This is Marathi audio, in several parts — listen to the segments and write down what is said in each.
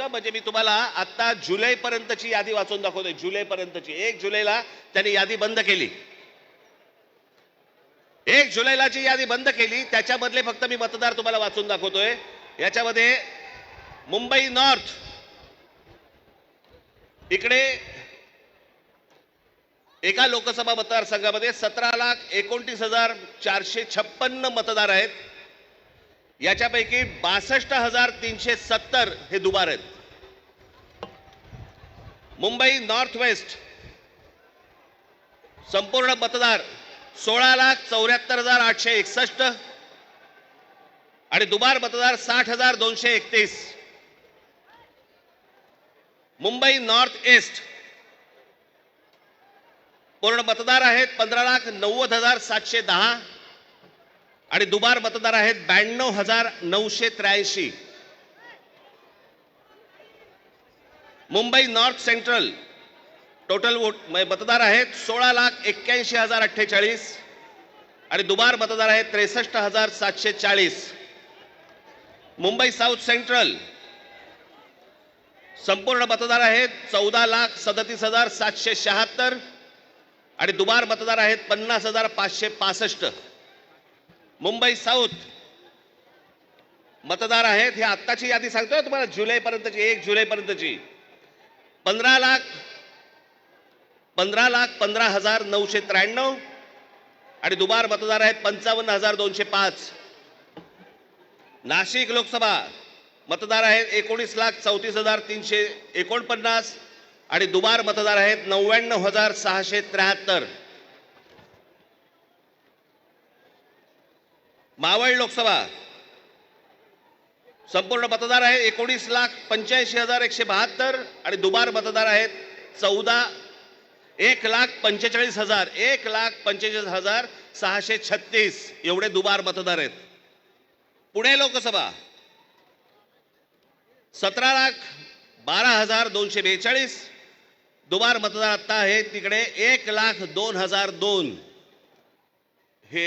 अनुषंग म्हणजे मी तुम्हाला आता जुलै पर्यंतची यादी वाचून दाखवतोय. जुलै पर्यंतची एक जुलैला त्यांनी यादी बंद केली. एक जुलैला जी यादी बंद केली त्याच्यामधले फक्त मी मतदार तुम्हाला वाचून दाखवतोय. याच्यामध्ये मुंबई नॉर्थ. इकडे एका लोकसभा मतदारसंघामध्ये सतरा लाख एकोणतीस हजार चारशे छप्पन्न मतदार आहेत. याच्यापैकी बासष्ट हजार तीनशे सत्तर हे दुबार आहेत. मुंबई नॉर्थ वेस्ट संपूर्ण मतदार सोळा लाख चौऱ्याहत्तर हजार आठशे एकसष्ट आणि दुबार मतदार साठ हजार दोनशे एकतीस. मुंबई नॉर्थ ईस्ट पूर्ण मतदार आहेत पंधरा लाख नव्वद हजार सातशे दहा. आणि दुबार मतदार आहेत ब्याण्णव हजार नऊशे त्र्याऐंशी. Mumbai north central total vote मतदार आहेत सोळा लाख एक्क्याऐंशी हजार अठ्ठेचाळीस आणि दुबार मतदार आहेत त्रेसष्ट हजार सातशे चाळीस. मुंबई साऊथ सेंट्रल संपूर्ण मतदार आहेत चौदा लाख सदतीस हजार सातशे शहात्तर आणि दुबार मतदार आहेत पन्नास हजार पाचशे पासष्ट. मुंबई साऊथ. मतदार आहेत हे आत्ताची यादी सांगतोय हो तुम्हाला जुलै पर्यंतची एक जुलै पर्यंतची पंधरा लाख पंधरा लाख पंधरा हजार नऊशे त्र्याण्णव आणि दुबार मतदार आहेत पंचावन्न हजार दोनशे पाच. नाशिक लोकसभा मतदार आहेत एकोणीस लाख चौतीस हजार तीनशे एकोणपन्नास आणि दुबार मतदार आहेत नव्याण्णव हजार सहाशे त्र्याहत्तर. मावळ लोकसभा. संपूर्ण मतदार आहे एकोणीस लाख पंच्याऐंशी हजार एकशे बहात्तर आणि दुबार मतदार आहेत चौदा एक लाख पंचेचाळीस हजार एक लाख पंचेचाळीस हजार सहाशे छत्तीस एवढे दुबार मतदार आहेत. पुणे लोकसभा. सतरा लाख बारा हजार दोनशे बेचाळीस दुबार मतदार आत्ता आहे तिकडे एक लाख दोन हजार दोन. हे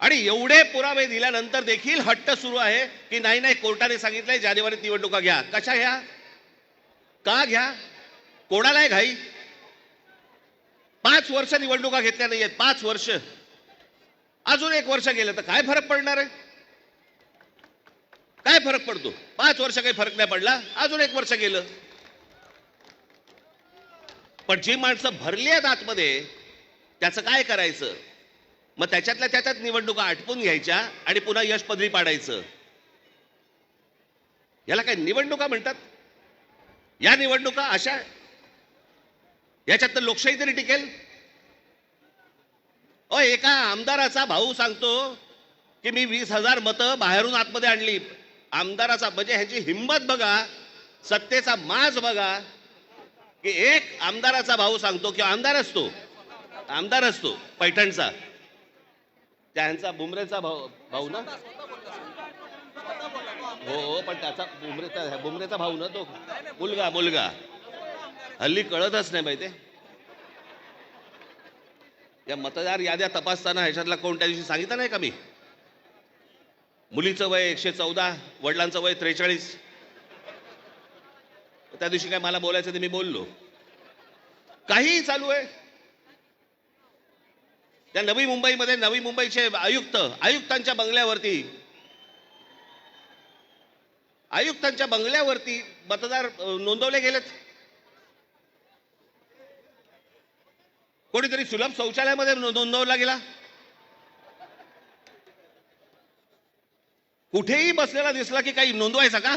आणि एवढे पुरावे दिल्यानंतर देखील हट्ट सुरू आहे की नाही नाही कोर्टाने सांगितलंय जानेवारीत निवडणुका घ्या. कशा घ्या? का घ्या? कोणालाय घाई? पाच वर्ष निवडणुका घेतल्या नाहीयेत पाच वर्ष. अजून एक वर्ष गेलं तर काय फरक पडणार आहे? काय फरक पडतो? पाच वर्ष काही फरक नाही पडला अजून एक वर्ष गेलं. पण जी माणसं भरली आहेत आतमध्ये त्याचं काय करायचं? मग त्याच्यातल्या त्याच्यात निवडणुका आटपून घ्यायच्या आणि पुन्हा यश पदरी पाडायचं. याला काय निवडणुका म्हणतात? या निवडणुका अशा याच्यात तर लोकशाही तरी टिकेल? अ एका आमदाराचा भाऊ सांगतो की मी वीस हजार मतं बाहेरून आतमध्ये आणली. आमदाराचा म्हणजे ह्याची हिंमत बघा सत्तेचा माज बघा. की एक आमदाराचा भाऊ सांगतो की आमदार असतो. आमदार असतो पैठणचा. त्यांचा बुमरेचा भाऊ भाऊ ना? हो हो पण त्याचा बुमरेचा बुमरेचा भाऊ ना तो? मुलगा मुलगा. हल्ली कळतच नाही माहिती. या मतदार याद्या तपासताना ह्याच्यातला कोण त्या दिवशी सांगितलं नाही का मी? मुलीचं वय एकशे चौदा वडिलांचं वय त्रेचाळीस. त्या दिवशी काय मला बोलायचं ते मी बोललो. काहीही चालू आहे. त्या नवी मुंबईमध्ये नवी मुंबईचे आयुक्त आयुक्तांच्या बंगल्यावरती. आयुक्तांच्या बंगल्यावरती मतदार नोंदवले गेलेत. कोणीतरी सुलभ शौचालयामध्ये नोंदवला गेला. कुठेही बसलेला दिसला की काही नोंदवायचा का?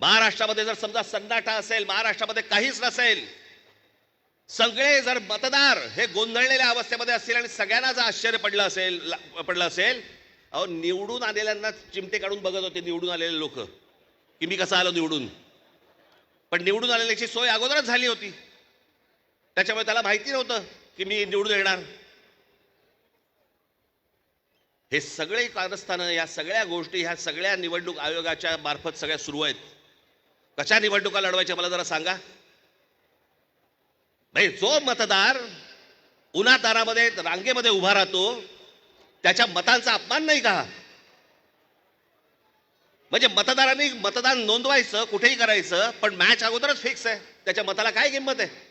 महाराष्ट्रामध्ये जर समजा सन्नाटा असेल महाराष्ट्रामध्ये काहीच नसेल सगळे जर मतदार हे गोंधळलेल्या अवस्थेमध्ये असतील आणि सगळ्यांना जर आश्चर्य पडलं असेल पडलं असेल अहो निवडून आलेल्यांना चिमटे काढून बघत होते निवडून आलेले लोक की मी कसं आलो निवडून. पण निवडून आलेल्याची सोय अगोदरच झाली होती. त्याच्यामुळे त्याला माहिती नव्हतं की मी निवडून येणार. हे सगळे कारस्थानं या सगळ्या गोष्टी ह्या सगळ्या निवडणूक आयोगाच्या मार्फत सगळ्या सुरू आहेत. कशा निवडणुका लढवायच्या मला जरा सांगा? भाई जो मतदार उन्हातारामध्ये रांगेमध्ये उभा राहतो त्याच्या मतांचा अपमान नाही का? म्हणजे मतदारांनी मतदान नोंदवायचं कुठेही करायचं पण मॅच अगोदरच फिक्स आहे. त्याच्या मताला काय किंमत आहे?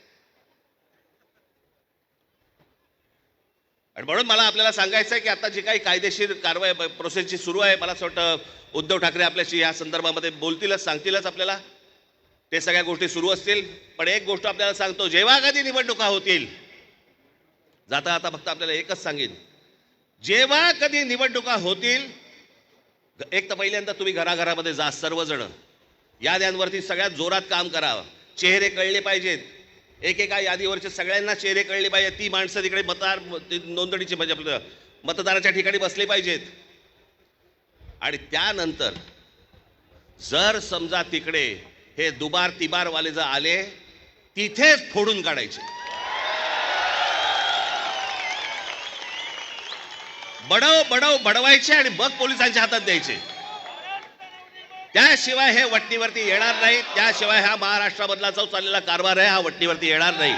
आणि म्हणून मला आपल्याला सांगायचं आहे की आता जी काही कायदेशीर कारवाई प्रोसेसची सुरू आहे मला असं वाटतं उद्धव ठाकरे आपल्याशी या संदर्भामध्ये बोलतीलच सांगतीलच आपल्याला. ते सगळ्या गोष्टी सुरू असतील पण एक गोष्ट आपल्याला सांगतो जेव्हा कधी निवडणुका होतील जाता आता फक्त आपल्याला एकच सांगेन. जेव्हा कधी निवडणुका होतील एक तर पहिल्यांदा तुम्ही घराघरामध्ये जा सर्वजण. याद्यांवरती सगळ्यात जोरात काम करा. चेहरे कळले पाहिजेत. एकेका यादीवरचे सगळ्यांना चेहरे कळले पाहिजे ती माणसं तिकडे मतदार नोंदणीची नोंदणीचे म्हणजे आपलं मतदाराच्या ठिकाणी बसले पाहिजेत. आणि त्यानंतर जर समजा तिकडे हे दुबार तिबारवाले जर आले तिथेच फोडून काढायचे. बडव बडव बडवायचे आणि मग पोलिसांच्या हातात द्यायचे. त्याशिवाय हे वटणीवरती येणार नाही. त्याशिवाय हा महाराष्ट्रामधला जो चाललेला कारभार आहे हा वटणीवरती येणार नाही.